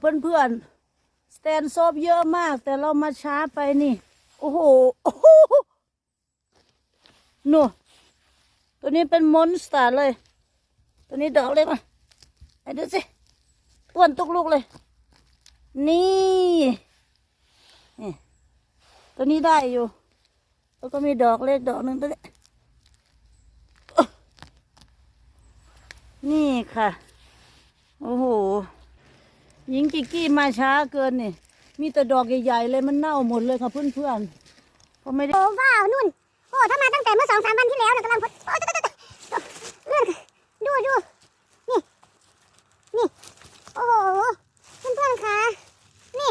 เพื่อนเพื่อนสแตนซอบเยอะมาก แต่เรามาช้าไปนี่ โอ้โหโหนูตัวนี้เป็นมอนสเตอร์เลย ตัวนี้ดอกเล็กมาไอ้ดูสิอ้วนตุกลูกเลย นี่นี่ ตัวนี้ได้อยู่ แล้วก็มีดอกเล็กดอกหนึ่งตัวนี้ นี่ค่ะ หญิงกิกกี้มาช้าเกินนี่ มีแต่ดอกใหญ่ๆเลยมันเน่าหมดเลยค่ะเพื่อนๆเพราะไม่ได้ โอ้ว้าวนุ่น โอ้ถ้ามาตั้งแต่เมื่อสองสามวันที่แล้วนะกำลังพดโอ้ตตตตเลื่อนดูดูนี่ นี่ โอ้โหเพื่อนๆคะนี่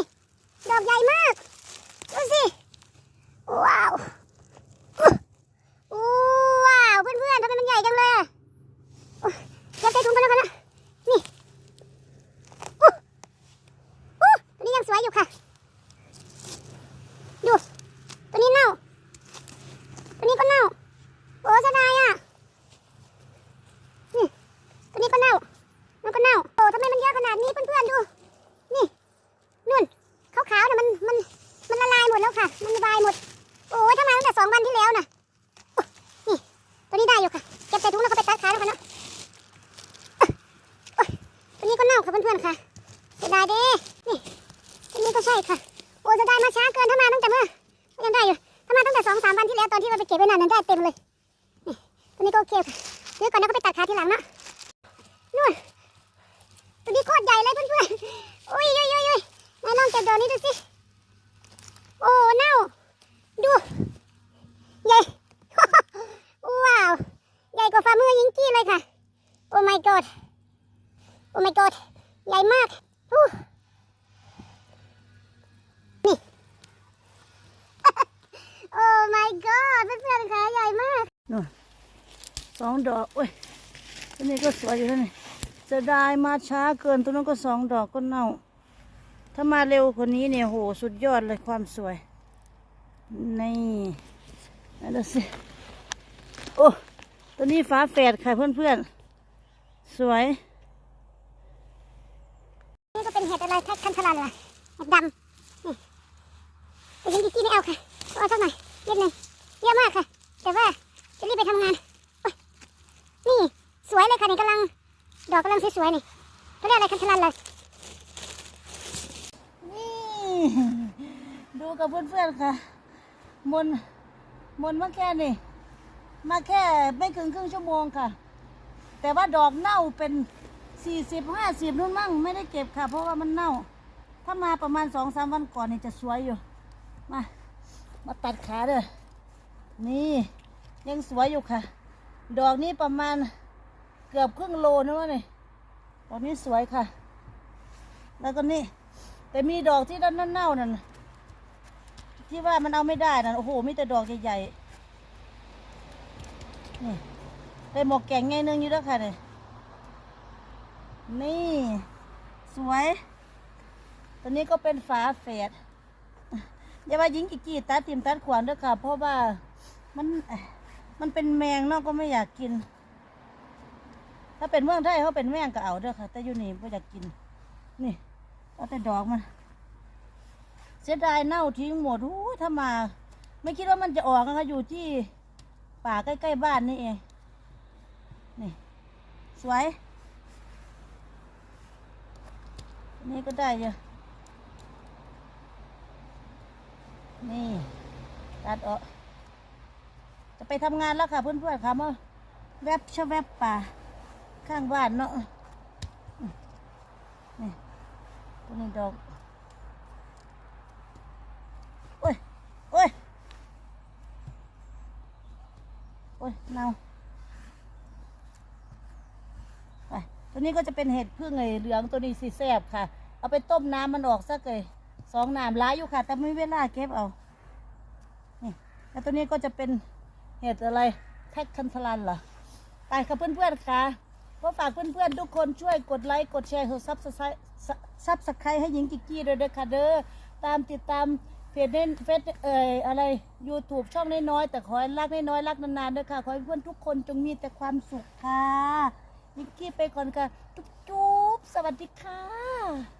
ดอกใหญ่มาก ดูสิ ว้าวอู้ว้าว เพื่อนๆทำไมมันใหญ่จังเลยอะโอ้ยเก็บใส่ถุงกันแล้วกันนะนี่อู้อู้ตัวนี้ยังสวยอยู่ค่ะ ดู ตัวนี้เน่า ตัวนี้ก็เน่า โอ้เสียดายอะนี่ตัวนี้ก็เน่ามันก็เน่า โอ้ทำไมมันเยอะขนาดนี้เพื่อนๆดู นี่ นุ่นขาวๆน่ะมัน มัน มันละลายหมดแล้วค่ะ มันระบายหมด โอ้ยถ้ามาตั้งแต่สองวันที่แล้วน่ะโอ้นี่ ตัวนี้ได้อยู่ค่ะ เก็บใส่ถุงแล้วก็ไปตัดขายแล้วกันเนาะโอ้ยตัวนี้ก็เน่าค่ะเพื่อนๆค่ะเสียดายเด้นี่ตัวนี้ก็ใช่ค่ะ โอ้เสียดายมาช้าเกินถ้ามาตั้งแต่เมื่อยังได้อยู่ถ้ามาตั้งแต่สองสามวันที่แล้วตอนที่เราไปเก็บไว้นานนั้นได้เต็มเลยนี่ตัวนี้ก็โอเคค่ะเดี๋ยวก่อนนะก็ไปตัดขาทีหลังเนาะนู่นตัวนี้โคตรใหญ่เลยเพื่อนๆอุ้ยอุ้ยอุ้ยอุ้ยลองเก็บดอกนี้ดูสิโอ้เน่าดูใหญ่ว้าวใหญ่กว่าฝ่ามือยิงกี้เลยค่ะโอ้ my god โอ้ my god มากอู้โอ้ my god เพื่อนๆค่ใหญ่มากนู่นสองดอกเว้ยตัวนี้ก็สวยอยู่แล้วนี่จะได้มาช้าเกินตัวนั้นก็สองดอกก็เน่า ถ้ามาเร็วกว่านี้เนี่ยโหสุดยอดเลยความสวย นี่นั่นดูสิโอ้ตัวนี้ฟ้าแฝดค่ะเพื่อนๆ สวย นี่ก็เป็นเห็ดอะไรแท็กคันทลันล่ะเห็ดดำนี่แต่ยังกี้ไม่เอาค่ะเอาสักหน่อยนิดหนึงเยอะมากค่ะ แต่ว่าจะรีบไปทำงานนี่สวยเลยค่ะนี่กำลัง ดอกกำลังสวยๆนี่เขาเรียกอะไรคันทลันเลยนี่ดูกับเพื่อนๆค่ะ มนมนมาแค่นี่มาแค่ไม่ถึงครึ่งชั่วโมงค่ะ แต่ว่าดอกเน่าเป็น สี่สิบห้าสิบนู่นมั่งไม่ได้เก็บค่ะ เพราะว่ามันเน่า ถ้ามาประมาณสองสามวันก่อนนี่จะสวยอยู่ มา มาตัดขาเด้อนี่ยังสวยอยู่ค่ะ ดอกนี้ประมาณเกือบครึ่งโลนะวะนี่ดอกนี้สวยค่ะ แล้วก็นี่แต่มีดอกที่ด้านเน่าๆนั่นน่ะที่ว่ามันเอาไม่ได้นั่นโอ้โหมีแต่ดอกใหญ่ๆนี่ได้หมกแกงไงนึงอยู่แล้วค่ะเนี่ย นี่ สวย ตัวนี้ก็เป็นฝาแฝดอย่าว่าหญิงกี่กีตัดติมตัดขวานด้วยค่ะ เพราะว่ามันมันเป็นแมงนาะก็ไม่อยากกิน ถ้าเป็นเมืองไทยเขาเป็นแมงก็เอาเด้อค่ะ แต่อยู่นี่ไม่อยากกิน นี่เอาแต่ดอกมัน เสียดายเน่าทิ้งหมดอู้ถ้ามา ไม่คิดว่ามันจะออกนะคะอยู่ที่ป่าใกล้ ๆ บ้านนี่เอง นี่ สวย นี่ก็ได้เยอะนี่ตัดออกจะไปทำงานแล้วค่ะเพื่อนๆค่ะเมาแวบชะแวบป่า ข้างบ้านเนาะนี่ตัวนี้ดอกโอ้ยโอ้ยโอ้ยเน่าไป ตัวนี้ก็จะเป็นเห็ดพึ่งไงเหลืองตัวนี้สีแสบค่ะ เอาไปต้มน้ำมันออกสักเลยสองน้ำร้ายอยู่ค่ะ แต่ไม่เวลาเก็บเอานี่แล้วตัวนี้ก็จะเป็นเห็ดอะไรแท็กคันทลันเหรอไปค่ะเพื่อนๆค่ะก็ฝากเพื่อนๆทุกคนช่วยกดไลค์กดแชร์กดซับสไครต์ซับสไครต์ให้หญิงกิกกี้ด้วยเด้อค่ะเด้อตามติดตามเพจเน้นเฟซเอ่ยอะไร YouTube ช่องน้อยๆแต่ขอให้รักน้อยๆรักนานๆด้วยค่ะ ขอให้เพื่อนทุกคนจงมีแต่ความสุขค่ะ นิกกี้ไปก่อนค่ะจุ๊บๆสวัสดีค่ะ